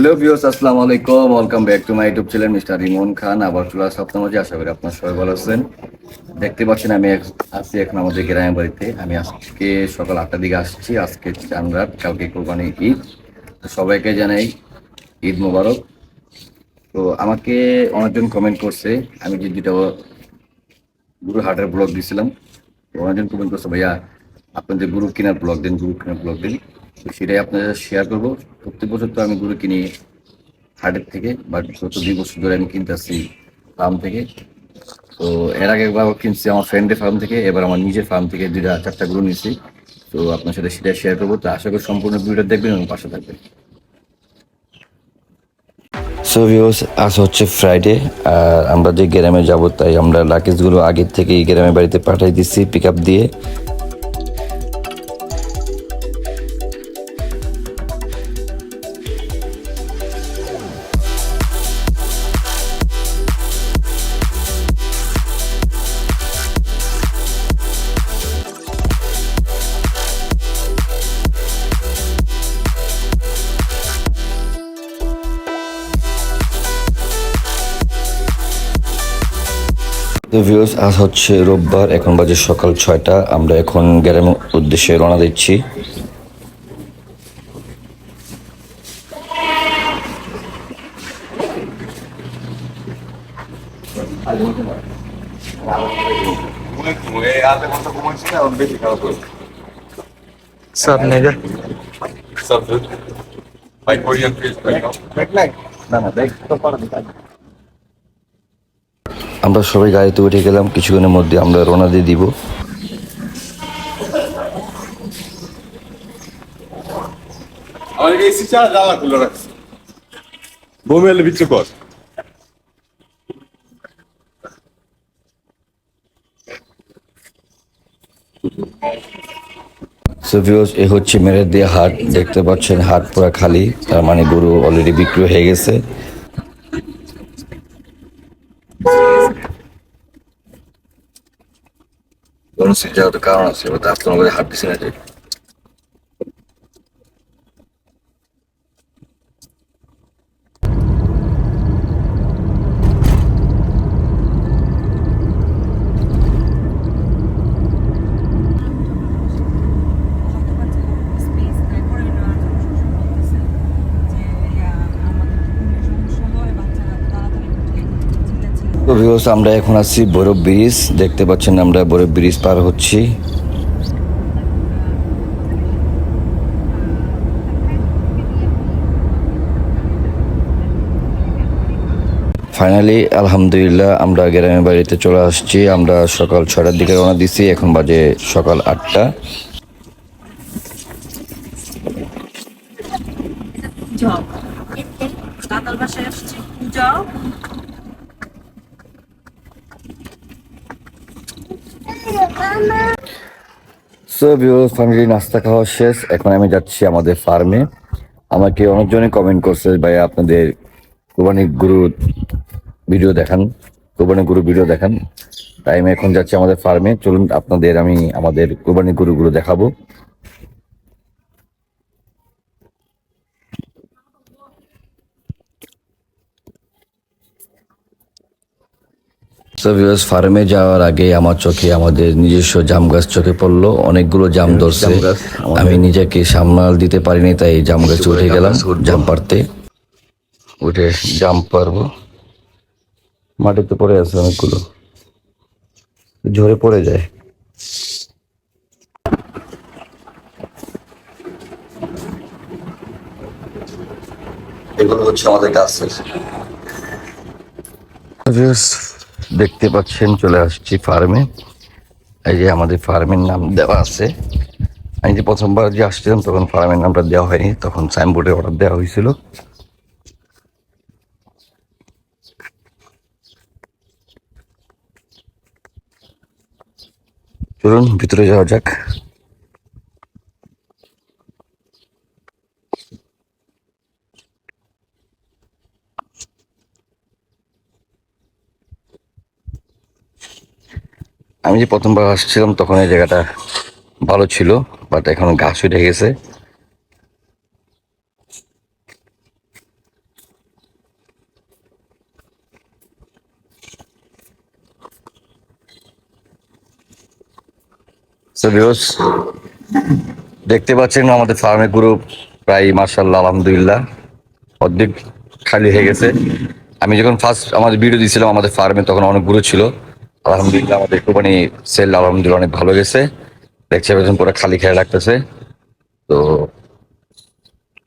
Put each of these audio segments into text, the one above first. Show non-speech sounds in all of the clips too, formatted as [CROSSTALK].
Hello viewers আসসালামু আলাইকুম welcome back to my YouTube channel mister Rimon Khan আবার চলে আসা আপনার মাঝে। আশা করি আপনার সবাই ভালো আছেন। দেখতে পাচ্ছেন আমি আছি এখন আমাদের গ্রামের বাড়িতে। আমি আজকে সকাল আটটার দিকে আসছি। আজকে চান কালকে কোরবানি ঈদ। সবাইকে জানাই ঈদ মোবারক। তো আমাকে অনেকজন কমেন্ট করছে। আমি যে দুটো গুরু হাটের ব্লগ দিয়েছিলাম অনেকজন কমেন্ট করছে, ভাইয়া, আপনাদের গুরু কেনার ব্লগ দিন, গুরু কেনার ব্লগ দিন। তো সেটাই আপনাদের শেয়ার করব। প্রত্যেক বছর তো আমি গুরু কিনি হাটের থেকে বাট গত দুই বছর ধরে আমি কিনতে আসছি ফার্ম থেকে। তো এর আগে একবার কিনছি আমার ফ্রেন্ডের ফার্ম থেকে, এবার আমার নিজের ফার্ম থেকে দুইটা, চারটা গরু নিছি তো আপনার সাথে সেটা শেয়ার করব। তো আশা করি সম্পূর্ণ ভিডিওটা দেখবেন এবং পাশে থাকবেন। সো ভিউস আজ হচ্ছে ফ্রাইডে আর আমরা যে গ্রামে যাব তাই আমরা লাগেজগুলো আগের থেকে এই গ্রামের বাড়িতে পাঠিয়ে দিচ্ছি পিক আপ দিয়ে। ভিউস আজ হচ্ছে রোববার এখন বাজে সকাল ছয়টা আমরা এখন গ্রামের উদ্দেশ্যে রওনা দিচ্ছি পারবি আমরা সবাই গাড়িতে উঠে গেলাম কিছুক্ষণের মধ্যে আমরা রওনা দিয়ে দিব। এ হচ্ছে মেরে দিয়ে হাট দেখতে পাচ্ছেন হাট পুরো খালি তার মানে গরু অলরেডি বিক্রি হয়ে গেছে। কোনো তো কারণ আছে ওটা আপনার মধ্যে হাত দিছে না যে স্পেস তারপরে নেওয়ার জন্য শ্বশুর বলতেছে যে ইয়া আমাদের ঘুমের সমস্যা হয় বাচ্চারা তাড়াতাড়ি উঠে চিল্লাচিল্লি তো ভিউস আমরা এখন আছি বরফ ব্রিজ। দেখতে পাচ্ছেন আমরা বরফ ব্রিজ পার হচ্ছি। ফাইনালি আলহামদুলিল্লাহ, আমরা গ্রামের বাড়িতে চলে আসছি। আমরা সকাল ছটার দিকে রওনা দিছি, এখন বাজে সকাল আটটা। সো ভিউয়ার্স ফ্যামিলি নাস্তা খাওয়া শেষ। এখন আমি যাচ্ছি আমাদের ফার্মে আমাকে অনেকজনে কমেন্ট করছে ভাই আপনাদের কোরবানি গুরু ভিডিও দেখান। কোরবানি গুরু ভিডিও দেখান। তাই আমি এখন যাচ্ছি আমাদের ফার্মে চলুন, আপনাদের, আমি আমাদের কোরবানি গুরুগুলো দেখাবো। সো ভিউয়ার্স ফার্মে যাওয়ার আগে আমার চোখে আমাদের নিজস্ব জাম গাছ চোখে পড়ল। অনেকগুলো জাম ধরছে। গাছ আমাদের- আমি নিজেকে সামাল দিতে পারিনি তাই জাম গাছে উঠে গেলাম জাম পারতে উঠে জাম পারব মাটিতে পড়ে আছে অনেকগুলো। ঝরে পড়ে যায়। এগুলো হচ্ছে আমাদের Viewers, দেখতে পাচ্ছেন, চলে আসছি ফার্মে এই যে আমাদের ফার্মের নাম দেওয়া আছে। আমি যে প্রথমবার যে আসছিলাম, তখন ফার্মের নামটা দেওয়া হয়নি, তখন সাইনবোর্ডে অর্ডার দেওয়া হয়েছিল। চলুন, ভিতরে যাওয়া যাক। আমি যে প্রথমবার আসছিলাম, তখন এই জায়গাটা ভালো ছিল বাট এখন গাছ উঠে গেছে। দেখতে পাচ্ছেন আমাদের ফার্মে গ্রুপ প্রায় মার্শাল্লাহ আলহামদুলিল্লাহ, অর্ধেক খালি হয়ে গেছে। আমি যখন ফার্স্ট আমাদের ভিডিও দিয়েছিলাম, আমাদের ফার্মে তখন অনেক ছিল। আলহামদুলিল্লাহ, আমাদের কোরবানি সেল আলহামদুলিল্লাহ অনেক ভালো গেছে। দেখছে এখন পুরো খালি খেয়ে রাখতেছে। তো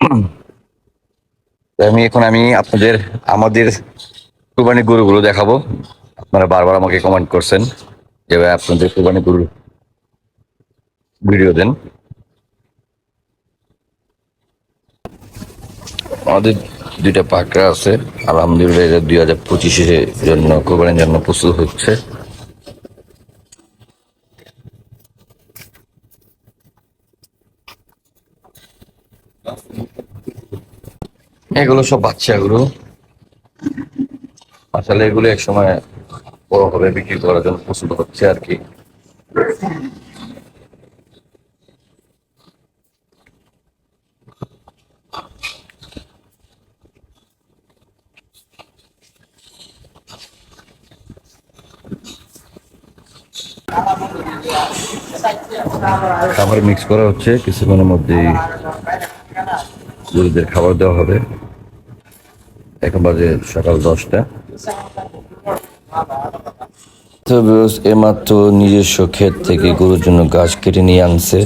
[CLEARS THROAT] আমি এখন আমি আপনাদের, আমাদের কুরবানি গরুগুলো দেখাবো। আপনারা বারবার আমাকে কমেন্ট করছেন যে ভাই আপনাদের কুরবানি গরু ভিডিও দেন। আমাদের দুইটা পাকড়া আছে। আলহামদুলিল্লাহ দুই হাজার পঁচিশের জন্য কোরবানির জন্য প্রস্তুত হচ্ছে। এগুলো সব বাচ্চা গরু আসলে এগুলো এক সময় বড় হবে, বিক্রি করার জন্য প্রস্তুত হচ্ছে আর কি। খাবার মিক্স করা হচ্ছে, কিছুক্ষণের মধ্যেই গরুদের খাবার দেওয়া হবে। এখন বাজে সকাল দশটা। তো এমাত্র নিজস্ব ক্ষেত থেকে গরুর জন্য গাছ কেটে নিয়ে আনছে।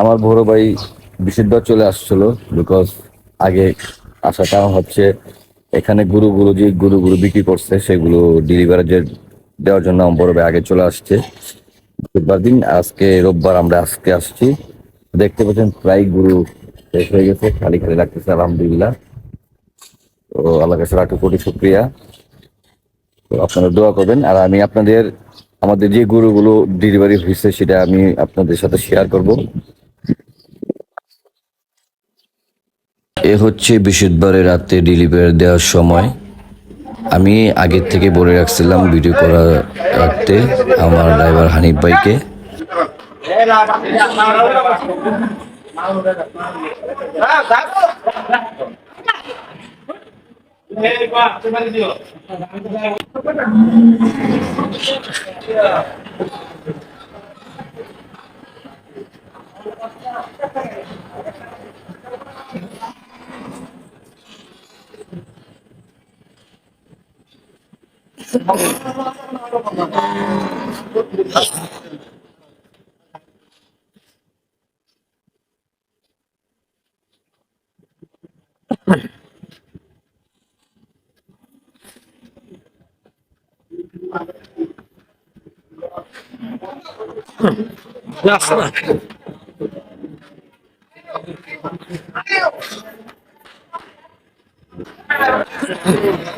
আমার বড় ভাই বিশুদ্ধ চলে আসছিল বিকজ আগে কারণ হচ্ছে এখানে গুরুগুলো যে গুরুগুলো বিক্রি করছে, সেগুলো ডেলিভারি দেওয়ার জন্য বড় আগে চলে আসছে। বুধবার দিন, আজকে রোববার আমরা আজকে আসছি। দেখতে পাচ্ছেন প্রায় গুরু শেষ হয়ে গেছে, খালি খালি লাগতেছে, আলহামদুলিল্লাহ। তো আল্লাহ কাছে লাখো কোটি শুক্রিয়া। তো আপনারা দোয়া করবেন, আর আমি আপনাদের, আমাদের যে গরুগুলো ডেলিভারি হয়েছে, সেটা আমি আপনাদের সাথে শেয়ার করব। এ হচ্ছে বৃহস্পতিবারে রাতে ডেলিভারি দেওয়ার সময়। আমি আগের থেকে বলে রাখছিলাম ভিডিও করা রাখতে আমার ড্রাইভার হানিফ ভাইকে।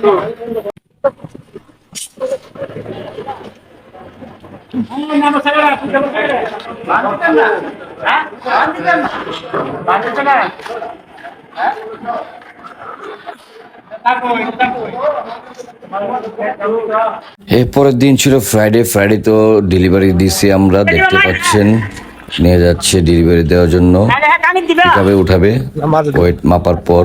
এর পরের দিন ছিল ফ্রাইডে ফ্রাইডে তো ডেলিভারি দিছি আমরা দেখতে পাচ্ছেন। নিয়ে যাচ্ছে ডেলিভারি দেওয়ার জন্য। কীভাবে উঠাবে? ওয়েট মাপার পর।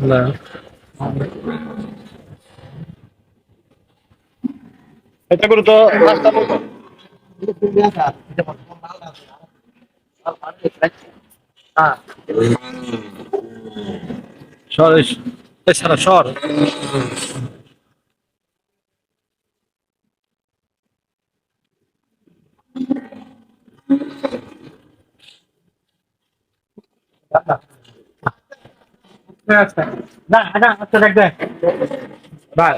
না না। এটা করে তো হ্যাঁ সর এছাড়া সর। না না আচ্ছা দেখ দেখ। বাই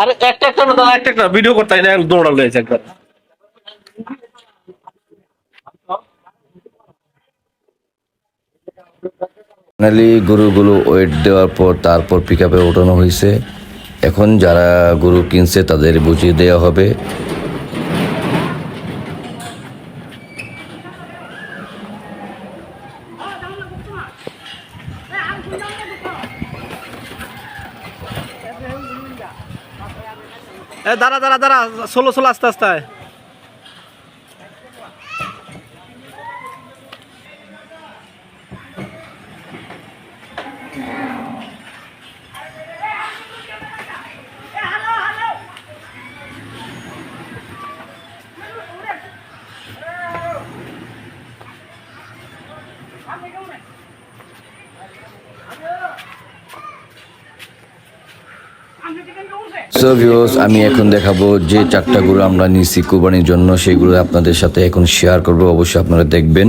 আরে একটা একটা একটা একটা ভিডিও করতে না একবার। ফাইনালি গরুগুলো ওয়েট দেওয়ার পর তারপর পিক আপে ওঠানো হয়েছে। এখন যারা গরু কিনছে, তাদের বুঝিয়ে দেওয়া হবে। এ দাঁড়া দাঁড়া দাঁড়া সোলো ষোলো আস্তে আস্তে ভিউয়ার্স, আমি এখন দেখাবো যে চারটা গরু আমরা নিছি কোরবানির জন্য। সেগুলো আপনাদের সাথে এখন শেয়ার করব, অবশ্যই আপনারা দেখবেন।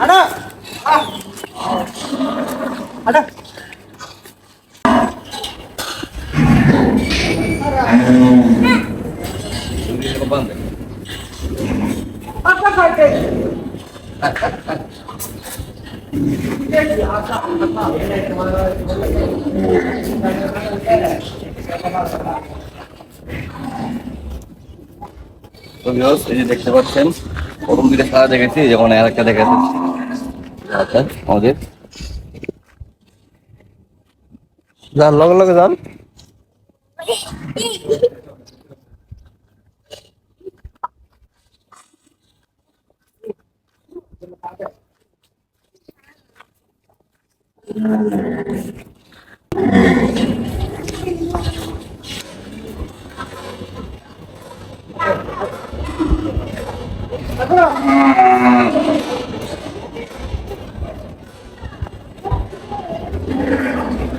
Ada. তো viewers, এই যে দেখতে পাচ্ছেন প্রথম দুইটা সাদা দেখেছি যেমন আর একটা দেখাচ্ছি। আচ্ছা আমাদের। যান লগে লগে যান।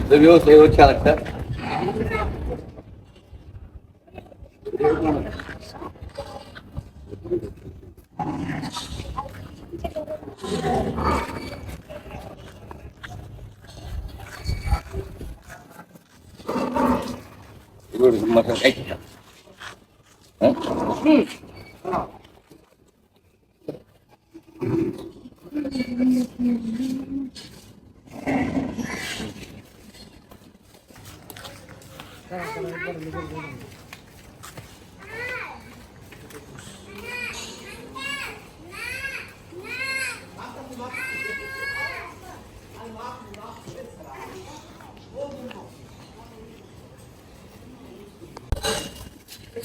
তো viewers, এই হচ্ছে আরেকটা এগুলো মাথায় একটা হ্যাঁ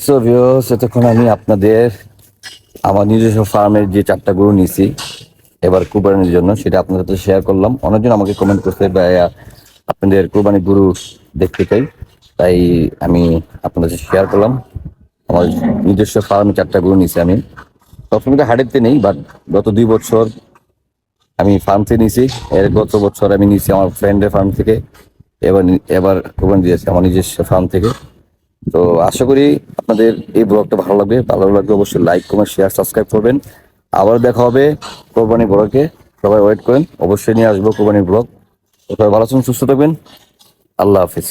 সো এতক্ষণ আমি আপনাদের আমার নিজস্ব ফার্মের যে চারটা গরু নিছি এবার কুরবানির জন্য, সেটা আপনাদের সাথে শেয়ার করলাম। অনেকজন আমাকে কমেন্ট করতে ভাইয়া, আপনাদের কুরবানি গরু দেখতে চাই। তাই আমি আপনাদের সাথে শেয়ার করলাম। আমার নিজস্ব ফার্মে চারটা গরু নিয়েছি আমি। সবসময় তো হাটেতে নেই বাট গত দুই বছর আমি ফার্ম থেকে নিয়েছি। এর গত বছর আমি নিয়েছি আমার ফ্রেন্ডের ফার্ম থেকে। এবার এবার কোরবানি দিয়েছি আমার নিজস্ব ফার্ম থেকে। তো আশা করি আপনাদের এই ব্লগটা ভালো লাগবে। ভালো লাগবে অবশ্যই লাইক কমেন্ট শেয়ার সাবস্ক্রাইব করবেন। আবার দেখা হবে কোরবানি ব্লকে সবাই ওয়েট করেন। অবশ্যই নিয়ে আসব কোরবানি ব্লক সবাই ভালো আছেন সুস্থ থাকবেন। আল্লাহ হাফিজ।